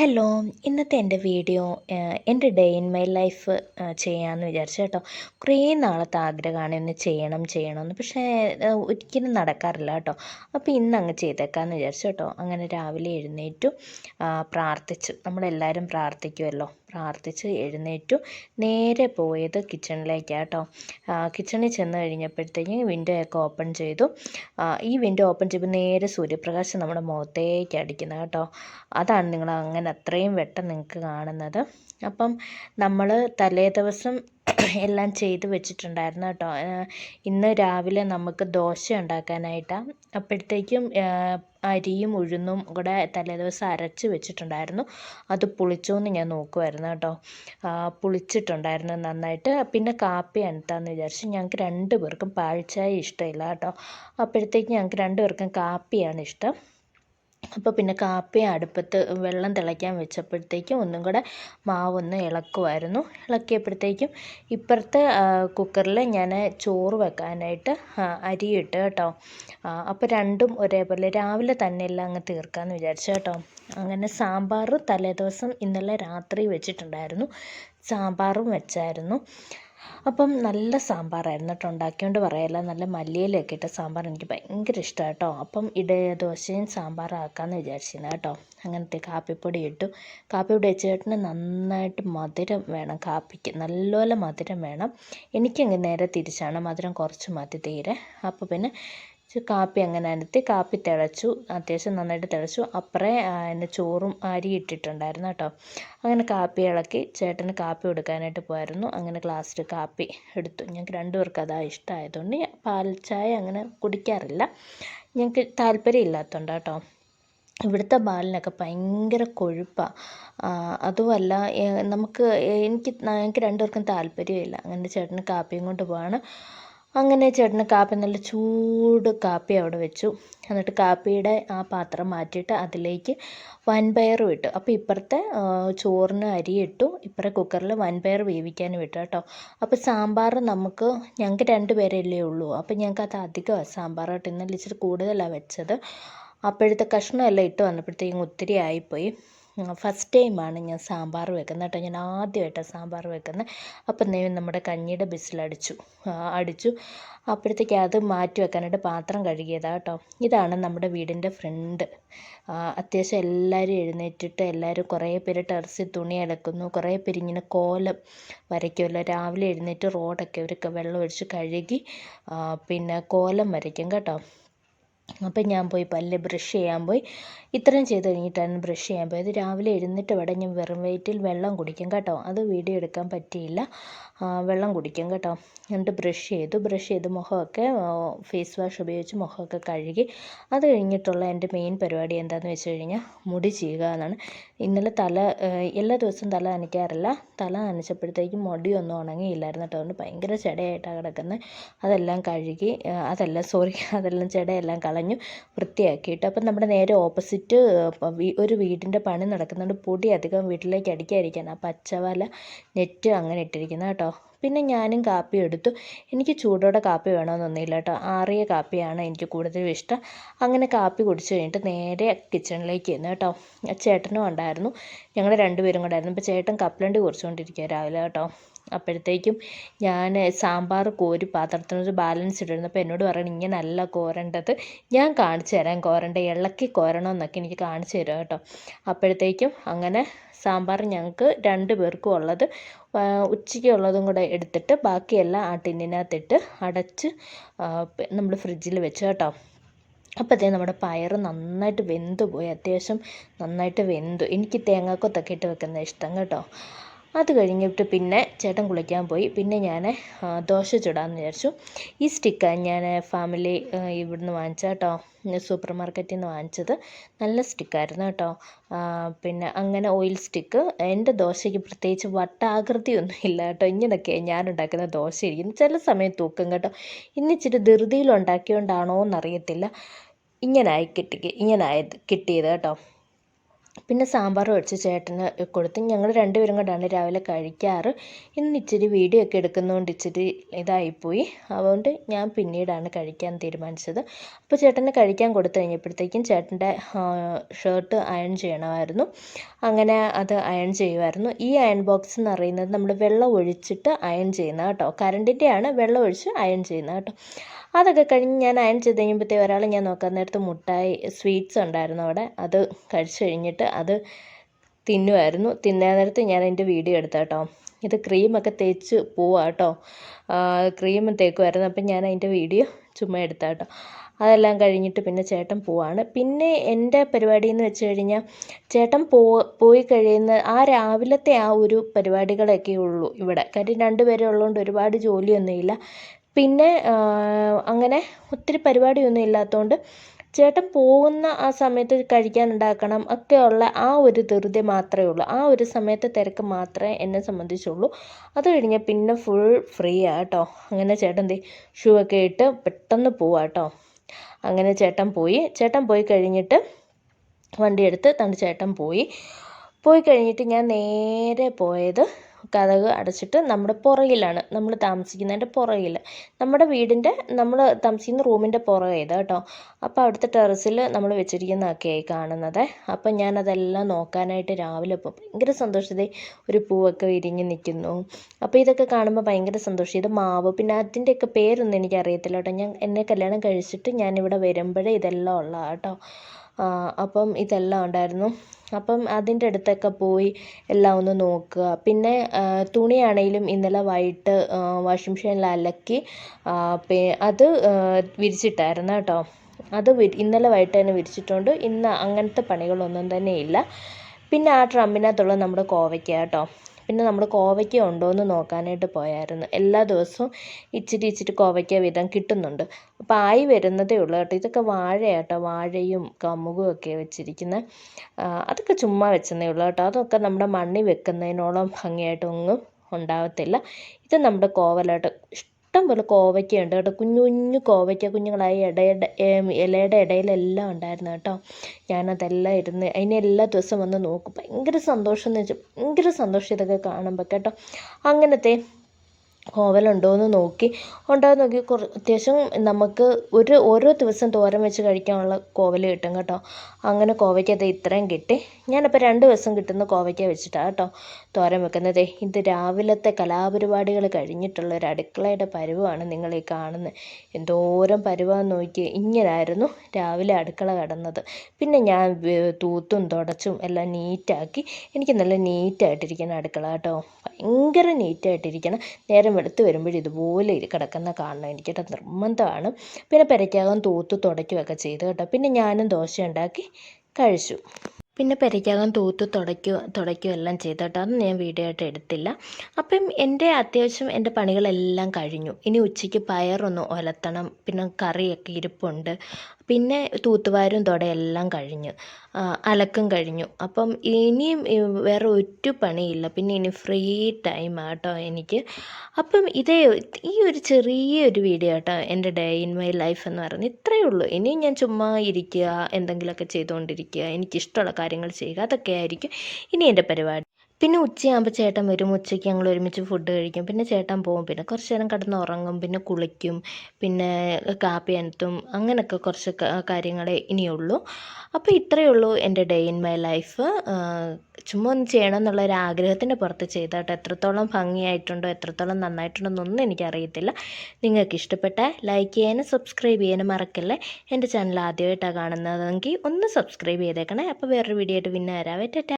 Hello ഇന്നത്തെ എന്റെ video എന്റെ ഡേ ഇൻ മൈ ലൈഫ് ചെയ്യാമെന്ന് വിചാരിച്ചു കേട്ടോ. കുറേ നാളത്തെ ആഗ്രഹമാണ് ഇന്ന് ചെയ്യണം ചെയ്യണമെന്ന് പക്ഷേ ഒരിക്കലും നടക്കാറില്ല കേട്ടോ. അപ്പോൾ ഇന്ന് അങ്ങ് ചെയ്തേക്കാമെന്ന് വിചാരിച്ചു കേട്ടോ. അങ്ങനെ രാവിലെ എഴുന്നേറ്റു പ്രാർത്ഥിച്ചു. നമ്മളെല്ലാവരും പ്രാർത്ഥിക്കുമല്ലോ പ്രാർത്ഥിച്ച് എഴുന്നേറ്റു. നേരെ പോയത് കിച്ചണിലേക്കാണ് കേട്ടോ കിച്ചണിൽ ചെന്ന് കഴിഞ്ഞപ്പോഴത്തേക്ക് വിൻഡോ ഒക്കെ ഓപ്പൺ ചെയ്തു. ഈ വിൻഡോ ഓപ്പൺ ചെയ്യുമ്പോൾ നേരെ സൂര്യപ്രകാശം നമ്മുടെ മുഖത്തേക്ക് അടിക്കുന്നത് കേട്ടോ. അതാണ് നിങ്ങൾ അങ്ങനെ അത്രയും വെട്ടം നിങ്ങൾക്ക് കാണുന്നത്. അപ്പം നമ്മൾ തലേ ദിവസം എല്ലാം ചെയ്ത് വെച്ചിട്ടുണ്ടായിരുന്നു കേട്ടോ. ഇന്ന് രാവിലെ നമുക്ക് ദോശ ഉണ്ടാക്കാനായിട്ടാണ് അപ്പോഴത്തേക്കും അരിയും ഉഴുന്നും കൂടെ തലേദിവസം അരച്ച് വെച്ചിട്ടുണ്ടായിരുന്നു. അത് പുളിച്ചോന്ന് ഞാൻ നോക്കുമായിരുന്നു കേട്ടോ. പുളിച്ചിട്ടുണ്ടായിരുന്നു നന്നായിട്ട്. പിന്നെ കാപ്പി എന്താന്ന് വിചാരിച്ചു ഞങ്ങൾക്ക് രണ്ട് പേർക്കും ഇഷ്ടമില്ല കേട്ടോ. അപ്പോഴത്തേക്ക് ഞങ്ങൾക്ക് രണ്ട് പേർക്കും കാപ്പിയാണ് ഇഷ്ടം. അപ്പോൾ പിന്നെ കാപ്പി അടുപ്പത്ത് വെള്ളം തിളയ്ക്കാൻ വെച്ചപ്പോഴത്തേക്കും ഒന്നും കൂടെ മാവൊന്ന് ഇളക്കുമായിരുന്നു ഇളക്കിയപ്പോഴത്തേക്കും ഇപ്പുറത്തെ കുക്കറിൽ ഞാൻ ചോറ് വെക്കാനായിട്ട് അരിയിട്ട് കേട്ടോ. അപ്പോൾ രണ്ടും ഒരേപോലെ രാവിലെ തന്നെ എല്ലാം അങ്ങ് തീർക്കാമെന്ന് വിചാരിച്ചു കേട്ടോ. അങ്ങനെ സാമ്പാർ തലേദിവസം ഇന്നലെ രാത്രി വെച്ചിട്ടുണ്ടായിരുന്നു. സാമ്പാറും വെച്ചായിരുന്നു. അപ്പം നല്ല സാമ്പാറായിരുന്നു കേട്ടോ ഉണ്ടാക്കിയോണ്ട് പറയല്ല. നല്ല മല്ലിയിലൊക്കെ ഇട്ട സാമ്പാർ എനിക്ക് ഭയങ്കര ഇഷ്ടമാണ് കേട്ടോ. അപ്പം ഇട ദോശയും സാമ്പാറാക്കാമെന്ന് വിചാരിച്ചിരുന്നു കേട്ടോ. അങ്ങനത്തെ കാപ്പിപ്പൊടി ഇട്ടു. കാപ്പിപ്പൊടി ചേട്ടന് നന്നായിട്ട് മധുരം വേണം കാപ്പിക്ക്. നല്ലപോലെ മധുരം വേണം. എനിക്കങ്ങ് നേരെ തിരിച്ചാണ് മധുരം കുറച്ച് മതി തീരെ. അപ്പോൾ പിന്നെ കാപ്പി അങ്ങനെ അനത്തി കാപ്പി തിളച്ചു അത്യാവശ്യം നന്നായിട്ട് തിളച്ചു. അപ്പുറേ അതിന്റെ ചോറും അരി ഇട്ടിട്ടുണ്ടായിരുന്നു കേട്ടോ. അങ്ങനെ കാപ്പി ഇളക്കി ചേട്ടന് കാപ്പി കൊടുക്കാനായിട്ട് പോയായിരുന്നു അങ്ങനെ ഗ്ലാസ്സിൽ കാപ്പി എടുത്തു. ഞങ്ങൾക്ക് രണ്ടുപേർക്ക് അതാ ഇഷ്ടമായതുകൊണ്ട് പാൽ ചായ അങ്ങനെ കുടിക്കാറില്ല. ഞങ്ങൾക്ക് താല്പര്യം ഇല്ലാത്തതുകൊണ്ട് കേട്ടോ. ഇവിടുത്തെ പാലിനൊക്കെ ഭയങ്കര കൊഴുപ്പാണ് അതുമല്ല നമുക്ക് എനിക്ക് ഞങ്ങൾക്ക് രണ്ടുപേർക്കും താല്പര്യമില്ല. അങ്ങനെ ചേട്ടന് കാപ്പിയും കൊണ്ട് പോവാണ്. അങ്ങനെ ചേട്ടന് കാപ്പി നല്ല ചൂട് കാപ്പി അവിടെ വെച്ചു. എന്നിട്ട് കാപ്പിയുടെ ആ പാത്രം മാറ്റിയിട്ട് അതിലേക്ക് വൻപയറും ഇട്ടു. അപ്പോൾ ഇപ്പുറത്തെ ചോറിന് അരി ഇട്ടു. ഇപ്പുറത്തെ കുക്കറിൽ വൻപയർ വേവിക്കാനും ഇട്ടു കേട്ടോ. അപ്പോൾ സാമ്പാർ നമുക്ക് ഞങ്ങൾക്ക് രണ്ട് പേരല്ലേ ഉള്ളൂ. അപ്പോൾ ഞങ്ങൾക്ക് അത് അധികമാണ് സാമ്പാർ കേട്ടോ ഇന്നലെ ഇച്ചിരി കൂടുതലാണ് വെച്ചത്. അപ്പോഴത്തെ കഷ്ണമെല്ലാം ഇട്ട് വന്നപ്പോഴത്തേക്കും ഒത്തിരി ആയിപ്പോയി. ഫസ്റ്റ് ടൈമാണ് ഞാൻ സാമ്പാർ വെക്കുന്നത് കേട്ടോ. ഞാൻ ആദ്യമായിട്ടാണ് സാമ്പാർ വെക്കുന്നത്. അപ്പം നമ്മുടെ കഞ്ഞിയുടെ ബിസിലടിച്ചു അടിച്ചു. അപ്പോഴത്തേക്ക് അത് മാറ്റി വെക്കാനായിട്ട് പാത്രം കഴുകിയതാണ് കേട്ടോ. ഇതാണ് നമ്മുടെ വീടിന്റെ ഫ്രണ്ട്. അത്യാവശ്യം എല്ലാവരും എഴുന്നേറ്റിട്ട് എല്ലാവരും കുറേ പേര് ടെറസിൽ തുണി അലക്കുന്നു. കുറേ പേര് ഇങ്ങനെ കോലം വരയ്ക്കുമല്ലോ. രാവിലെ എഴുന്നേറ്റ് റോഡൊക്കെ അവരൊക്കെ വെള്ളം ഒഴിച്ച് കഴുകി പിന്നെ കോലം വരയ്ക്കും കേട്ടോ. അപ്പം ഞാൻ പോയി പല്ല് ബ്രഷ് ചെയ്യാൻ പോയി. ഇത്രയും ചെയ്ത് കഴിഞ്ഞിട്ടാണ് ബ്രഷ് ചെയ്യാൻ പോയത്. രാവിലെ എഴുന്നേറ്റ് ഉടനെ ഞാൻ വെറും വയറ്റിൽ വെള്ളം കുടിക്കും കേട്ടോ. അത് വീഡിയോ എടുക്കാൻ പറ്റിയില്ല. വെള്ളം കുടിക്കും കേട്ടോ. എന്നിട്ട് ബ്രഷ് ചെയ്തു ബ്രഷ് ചെയ്ത് മുഖമൊക്കെ ഫേസ് വാഷ് ഉപയോഗിച്ച് മുഖമൊക്കെ കഴുകി. അത് കഴിഞ്ഞിട്ടുള്ള എന്റെ മെയിൻ പരിപാടി എന്താണെന്ന് വെച്ച് കഴിഞ്ഞാൽ മുടി ചെയ്യുക എന്നാണ്. ഇന്നലെ തല എല്ലാ ദിവസവും തല നനയ്ക്കാറില്ല. തല നനച്ചപ്പോഴത്തേക്കും മുടിയൊന്നും ഉണങ്ങിയില്ലായിരുന്നു കേട്ടോ. അതുകൊണ്ട് ഭയങ്കര ചെടയായിട്ടാണ് കിടക്കുന്നത് അതെല്ലാം കഴുകി അതെല്ലാം സോറി അതെല്ലാം ചെടയെല്ലാം കളഞ്ഞു വൃത്തിയാക്കിയിട്ട്. അപ്പം നമ്മുടെ നേരെ ഓപ്പോസിറ്റ് ഒരു വീടിന്റെ പണി നടക്കുന്നുണ്ട്. പൊടി അധികം വീട്ടിലേക്ക് അടിക്കാതിരിക്കാൻ ആ പച്ചവല നെറ്റ് അങ്ങനെ ഇട്ടിരിക്കുന്നത് കേട്ടോ. പിന്നെ ഞാനും കാപ്പി എടുത്തു. എനിക്ക് ചൂടോടെ കാപ്പി വേണമെന്നൊന്നുമില്ല കേട്ടോ. ആറിയ കാപ്പിയാണ് എനിക്ക് കൂടുതലും ഇഷ്ടം. അങ്ങനെ കാപ്പി കുടിച്ച് കഴിഞ്ഞിട്ട് നേരെ കിച്ചണിലേക്ക് ചെന്നു കേട്ടോ. ചേട്ടനും ഉണ്ടായിരുന്നു. ഞങ്ങൾ രണ്ടുപേരും കൂടെ ആയിരുന്നു. അപ്പോൾ ചേട്ടൻ കപ്പലണ്ടി കുറിച്ചുകൊണ്ടിരിക്കുക രാവിലെ കേട്ടോ. അപ്പോഴത്തേക്കും ഞാൻ സാമ്പാർ കോരി പാത്രത്തിനൊരു ബാലൻസ് ഇട്ടിരുന്നപ്പോൾ എന്നോട് പറയണം ഇങ്ങനല്ല കോരേണ്ടത്. ഞാൻ കാണിച്ചു തരാം കോരണ്ട. ഇളക്കി കോരണമെന്നൊക്കെ എനിക്ക് കാണിച്ചു തരാം കേട്ടോ. അപ്പോഴത്തേക്കും അങ്ങനെ സാമ്പാർ ഞങ്ങൾക്ക് രണ്ട് പേർക്കും ഉള്ളത് ഉച്ചയ്ക്ക് ഉള്ളതും കൂടെ എടുത്തിട്ട് ബാക്കിയെല്ലാം ആ ടിന്നിനകത്തിട്ട് അടച്ച് നമ്മൾ ഫ്രിഡ്ജിൽ വെച്ചു കേട്ടോ. അപ്പോഴത്തേക്കും നമ്മുടെ പയർ നന്നായിട്ട് വെന്ത് പോയി അത്യാവശ്യം നന്നായിട്ട് വെന്തു. എനിക്ക് തേങ്ങാക്കൊത്തൊക്കെ ഇട്ട് വെക്കുന്ന ഇഷ്ടം കേട്ടോ. അത് കഴിഞ്ഞിട്ട് പിന്നെ ചേട്ടൻ കുളിക്കാൻ പോയി. പിന്നെ ഞാൻ ദോശ ചുടാമെന്ന് വിചാരിച്ചു. ഈ സ്റ്റിക്ക് ഞാൻ ഫാമിലി ഇവിടുന്ന് വാങ്ങിച്ച കേട്ടോ. സൂപ്പർ മാർക്കറ്റിൽ നിന്ന് വാങ്ങിച്ചത്. നല്ല സ്റ്റിക്കായിരുന്നു കേട്ടോ. പിന്നെ അങ്ങനെ ഓയിൽ സ്റ്റിക്ക്. എന്റെ ദോശയ്ക്ക് പ്രത്യേകിച്ച് വട്ടാകൃതിയൊന്നും ഇല്ല കേട്ടോ. ഇങ്ങനെയൊക്കെയാണ് ഞാൻ ഉണ്ടാക്കുന്ന ദോശ ഇരിക്കുന്നു ചില സമയം തൂക്കും കേട്ടോ. ഇന്നിച്ചിരി ധൃതിയിൽ ഉണ്ടാക്കിയോണ്ടാണോ എന്നറിയത്തില്ല ഇങ്ങനായി കിട്ടി ഇങ്ങനായത് കിട്ടിയത് കേട്ടോ. പിന്നെ സാമ്പാർ ഒഴിച്ച് ചേട്ടന് കൊടുത്ത് ഞങ്ങൾ രണ്ടുപേരും കൊണ്ടാണ് രാവിലെ കഴിക്കാറ്. ഇന്ന് ഇച്ചിരി വീഡിയോ ഒക്കെ എടുക്കുന്നതുകൊണ്ട് ഇച്ചിരി ഇതായിപ്പോയി. അതുകൊണ്ട് ഞാൻ പിന്നീടാണ് കഴിക്കാൻ തീരുമാനിച്ചത്. അപ്പോൾ ചേട്ടന് കഴിക്കാൻ കൊടുത്തു കഴിഞ്ഞപ്പോഴത്തേക്കും ചേട്ടന്റെ ഷർട്ട് അയൺ ചെയ്യണമായിരുന്നു. അങ്ങനെ അത് അയൺ ചെയ്യുമായിരുന്നു. ഈ അയൺ ബോക്സ് എന്ന് പറയുന്നത് നമ്മൾ വെള്ളം ഒഴിച്ചിട്ട് അയൺ ചെയ്യുന്ന കേട്ടോ. കറണ്ടിന്റെയാണ് വെള്ളം ഒഴിച്ച് അയൺ ചെയ്യുന്നത് കേട്ടോ. അതൊക്കെ കഴിഞ്ഞ് ഞാൻ അയൺ ചെയ്ത് കഴിയുമ്പോഴത്തേക്ക് ഒരാൾ ഞാൻ നോക്കാൻ നേരത്ത് മുട്ടായി സ്വീറ്റ്സ് ഉണ്ടായിരുന്നു അവിടെ. അത് കഴിച്ചു കഴിഞ്ഞിട്ട് അത് തിന്നുമായിരുന്നു തിന്നാൻ നേരത്ത് ഞാൻ എന്റെ വീഡിയോ എടുത്ത കേട്ടോ. ഇത് ക്രീമൊക്കെ തേച്ച് പോവാ കേട്ടോ. ക്രീം തേക്കുമായിരുന്നു അപ്പം ഞാൻ അതിന്റെ വീഡിയോ ചുമ്മാ എടുത്ത കേട്ടോ. അതെല്ലാം കഴിഞ്ഞിട്ട് പിന്നെ ചേട്ടൻ പോവാണ്. പിന്നെ എന്റെ പരിപാടി എന്ന് വെച്ച് കഴിഞ്ഞാൽ ചേട്ടൻ പോ പോയി കഴിയുന്ന ആ രാവിലത്തെ ആ ഒരു പരിപാടികളൊക്കെ ഉള്ളൂ ഇവിടെ. കാര്യം രണ്ടുപേരെ ഉള്ളതുകൊണ്ട് ഒരുപാട് ജോലിയൊന്നുമില്ല. പിന്നെ അങ്ങനെ ഒത്തിരി പരിപാടിയൊന്നും ഇല്ലാത്തതുകൊണ്ട് ചേട്ടൻ പോകുന്ന ആ സമയത്ത് കഴിക്കാൻ ഉണ്ടാക്കണം ഉള്ള ആ ഒരു ധൃതി മാത്രമേ ഉള്ളൂ. ആ ഒരു സമയത്തെ തിരക്ക് മാത്രമേ എന്നെ സംബന്ധിച്ചുള്ളൂ. അത് കഴിഞ്ഞ് പിന്നെ ഫുൾ ഫ്രീ കേട്ടോ അങ്ങനെ ചേട്ടൻ ദേ ഷൂ ഒക്കെ ഇട്ട് പെട്ടെന്ന് പോവാ കേട്ടോ അങ്ങനെ ചേട്ടൻ പോയി. ചേട്ടൻ പോയി കഴിഞ്ഞിട്ട് വണ്ടി എടുത്ത് തണ്ട് ചേട്ടൻ പോയി. പോയി കഴിഞ്ഞിട്ട് ഞാൻ നേരെ പോയത് കതക് അടച്ചിട്ട് നമ്മുടെ പുറകിലാണ്. നമ്മൾ താമസിക്കുന്നതിന്റെ പുറകിൽ നമ്മുടെ വീടിന്റെ നമ്മൾ താമസിക്കുന്ന റൂമിന്റെ പുറകെ ഇതാ കേട്ടോ. അപ്പോൾ അവിടുത്തെ ടെറസിൽ നമ്മൾ വെച്ചിരിക്കുന്നതൊക്കെയായി കാണുന്നത്. അപ്പം ഞാനതെല്ലാം നോക്കാനായിട്ട് രാവിലെ ഇപ്പോൾ ഭയങ്കര സന്തോഷത്തിൽ ഒരു പൂവൊക്കെ വിരിഞ്ഞ് നിൽക്കുന്നു. അപ്പോൾ ഇതൊക്കെ കാണുമ്പോൾ ഭയങ്കര സന്തോഷം. ഇത് മാവ് പിന്നെ അതിന്റെയൊക്കെ പേരൊന്നും എനിക്കറിയത്തില്ല കേട്ടോ. ഞാൻ എന്നെ കല്യാണം കഴിച്ചിട്ട് ഞാനിവിടെ വരുമ്പോഴേ ഇതെല്ലാം ഉള്ളതാണ് കേട്ടോ. അപ്പം ഇതെല്ലാം ഉണ്ടായിരുന്നു. അപ്പം അതിന്റെ അടുത്തൊക്കെ പോയി എല്ലാം ഒന്ന് നോക്കുക. പിന്നെ തുണിയാണെങ്കിലും ഇന്നലെ വൈകിട്ട് വാഷിംഗ് മെഷീനിൽ അലക്കി അത് വിരിച്ചിട്ടായിരുന്നു കേട്ടോ. അത് ഇന്നലെ വൈകിട്ട് തന്നെ വിരിച്ചിട്ടുണ്ട്. ഇന്ന് അങ്ങനത്തെ പണികളൊന്നും തന്നെ ഇല്ല. പിന്നെ ആ ഡ്രമ്മിനകത്തുള്ള നമ്മുടെ കോവയ്ക്ക കേട്ടോ. പിന്നെ നമ്മൾ കോവയ്ക്ക ഉണ്ടോ എന്ന് നോക്കാനായിട്ട് പോയായിരുന്നു. എല്ലാ ദിവസവും ഇച്ചിരി ഇച്ചിരി കോവയ്ക്ക വീതം കിട്ടുന്നുണ്ട്. അപ്പോൾ ആയി വരുന്നതേ ഉള്ളൂ കേട്ടോ. ഇതൊക്കെ വാഴയാട്ടോ. വാഴയും കമുകും ഒക്കെ വെച്ചിരിക്കുന്നത് അതൊക്കെ ചുമ്മാ വെച്ചെന്നേ ഉള്ളൂ കേട്ടോ. അതൊക്കെ നമ്മുടെ മണ്ണിൽ വെക്കുന്നതിനോളം ഭംഗിയായിട്ടൊന്നും ഉണ്ടാവത്തില്ല. ഇത് നമ്മുടെ കോവലായിട്ട് ഇഷ്ടം പോലെ കോവയ്ക്ക ഉണ്ട് കേട്ടോ. കുഞ്ഞു കുഞ്ഞു കോവയ്ക്ക കുഞ്ഞുങ്ങളായി ഇടയുടെ ഇലയുടെ ഇടയിലെല്ലാം ഉണ്ടായിരുന്നു കേട്ടോ. ഞാനതെല്ലാം ഇരുന്ന് അതിനെ എല്ലാ ദിവസവും വന്ന് നോക്കും. ഭയങ്കര സന്തോഷം എന്ന് വെച്ചാൽ ഭയങ്കര സന്തോഷം ഇതൊക്കെ കാണുമ്പോൾ കേട്ടോ. അങ്ങനത്തെ കോവലുണ്ടോ എന്ന് നോക്കി. ഉണ്ടോ എന്ന് നോക്കി. കുറ അത്യാവശ്യം നമുക്ക് ഒരു ഓരോ ദിവസം തോരൻ വെച്ച് കഴിക്കാനുള്ള കോവൽ കിട്ടും കേട്ടോ. അങ്ങനെ കോവയ്ക്ക അത് ഇത്രയും കിട്ടി. ഞാനിപ്പോൾ രണ്ട് ദിവസം കിട്ടുന്ന കോവയ്ക്ക വെച്ചിട്ടാണ് കേട്ടോ തോരൻ വെക്കുന്നത്. ഇത് രാവിലത്തെ കലാപരിപാടികൾ കഴിഞ്ഞിട്ടുള്ള ഒരു അടുക്കളയുടെ പരുവമാണ് നിങ്ങൾ ഈ കാണുന്നത് എന്തോരം പരുവാന്ന് നോക്കി ഇങ്ങനായിരുന്നു രാവിലെ അടുക്കള കടന്നത്. പിന്നെ ഞാൻ തൂത്തും തുടച്ചും എല്ലാം നീറ്റാക്കി എനിക്ക് നല്ല നീറ്റായിട്ടിരിക്കുന്ന അടുക്കള കേട്ടോ. ഭയങ്കര നീറ്റായിട്ടിരിക്കണം നേരം വെളുത്ത് വരുമ്പോൾ ഇതുപോലെ കിടക്കുന്ന കാണണം. എനിക്ക് കേട്ടോ നിർബന്ധമാണ്. പിന്നെ പെരയ്ക്കകം തൂത്ത് തുടയ്ക്കുകയൊക്കെ ചെയ്തു കേട്ടോ. പിന്നെ ഞാനും ദോശ ഉണ്ടാക്കി കഴിച്ചു. പിന്നെ പെരയ്ക്കകം തൂത്ത് തുടയ്ക്കുക തുടയ്ക്കുക എല്ലാം ചെയ്തു കേട്ടോ. അതൊന്നും ഞാൻ വീഡിയോ ആയിട്ട് എടുത്തില്ല. അപ്പം എന്റെ അത്യാവശ്യം എന്റെ പണികളെല്ലാം കഴിഞ്ഞു. ഇനി ഉച്ചയ്ക്ക് പയറൊന്ന് ഒലത്തണം. പിന്നെ കറിയൊക്കെ ഇരിപ്പുണ്ട്. പിന്നെ തൂത്തുവാരും തുടയെല്ലാം കഴിഞ്ഞു. അലക്കും കഴിഞ്ഞു. അപ്പം ഇനിയും വേറെ ഒരു പണിയില്ല. പിന്നെ ഇനി ഫ്രീ ടൈം കേട്ടോ എനിക്ക്. അപ്പം ഇതേ ഈ ഒരു ചെറിയൊരു വീഡിയോ കേട്ടോ എന്റെ ഡേ ഇൻ മൈ ലൈഫ് എന്ന് പറയുന്നത് ഇത്രയേ ഉള്ളൂ. ഇനിയും ഞാൻ ചുമ്മാ ഇരിക്കുക എന്തെങ്കിലുമൊക്കെ ചെയ്തുകൊണ്ടിരിക്കുക എനിക്കിഷ്ടമുള്ള കാര്യങ്ങൾ ചെയ്യുക അതൊക്കെ ആയിരിക്കും ഇനി എന്റെ പരിപാടി. പിന്നെ ഉച്ചയാകുമ്പോൾ ചേട്ടൻ വരും. ഉച്ചയ്ക്ക് ഞങ്ങൾ ഒരുമിച്ച് ഫുഡ് കഴിക്കും. പിന്നെ ചേട്ടൻ പോകും പിന്നെ കുറച്ച് നേരം കിടന്ന് ഉറങ്ങും. പിന്നെ കുളിക്കും. പിന്നെ കാപ്പി അനത്തും. അങ്ങനെയൊക്കെ കുറച്ച് കാര്യങ്ങളെ ഇനിയുള്ളൂ. അപ്പോൾ ഇത്രയേ ഉള്ളൂ എന്റെ ഡേ ഇൻ മൈ ലൈഫ് ചുമ്മാ ഒന്ന് ചെയ്യണം എന്നുള്ള ഒരു ആഗ്രഹത്തിന്റെ പുറത്ത് ചെയ്തോട്ടെ. എത്രത്തോളം ഭംഗിയായിട്ടുണ്ടോ എത്രത്തോളം നന്നായിട്ടുണ്ടോ എന്നൊന്നും എനിക്കറിയത്തില്ല. നിങ്ങൾക്ക് ഇഷ്ടപ്പെട്ട ലൈക്ക് ചെയ്യാനും സബ്സ്ക്രൈബ് ചെയ്യാനും മറക്കല്ലേ? എന്റെ ചാനൽ ആദ്യമായിട്ടാണ് കാണുന്നതെങ്കിൽ ഒന്ന് സബ്സ്ക്രൈബ് ചെയ്തേക്കണേ. അപ്പോൾ വേറൊരു വീഡിയോ ആയിട്ട് പിന്നെ വരാവേ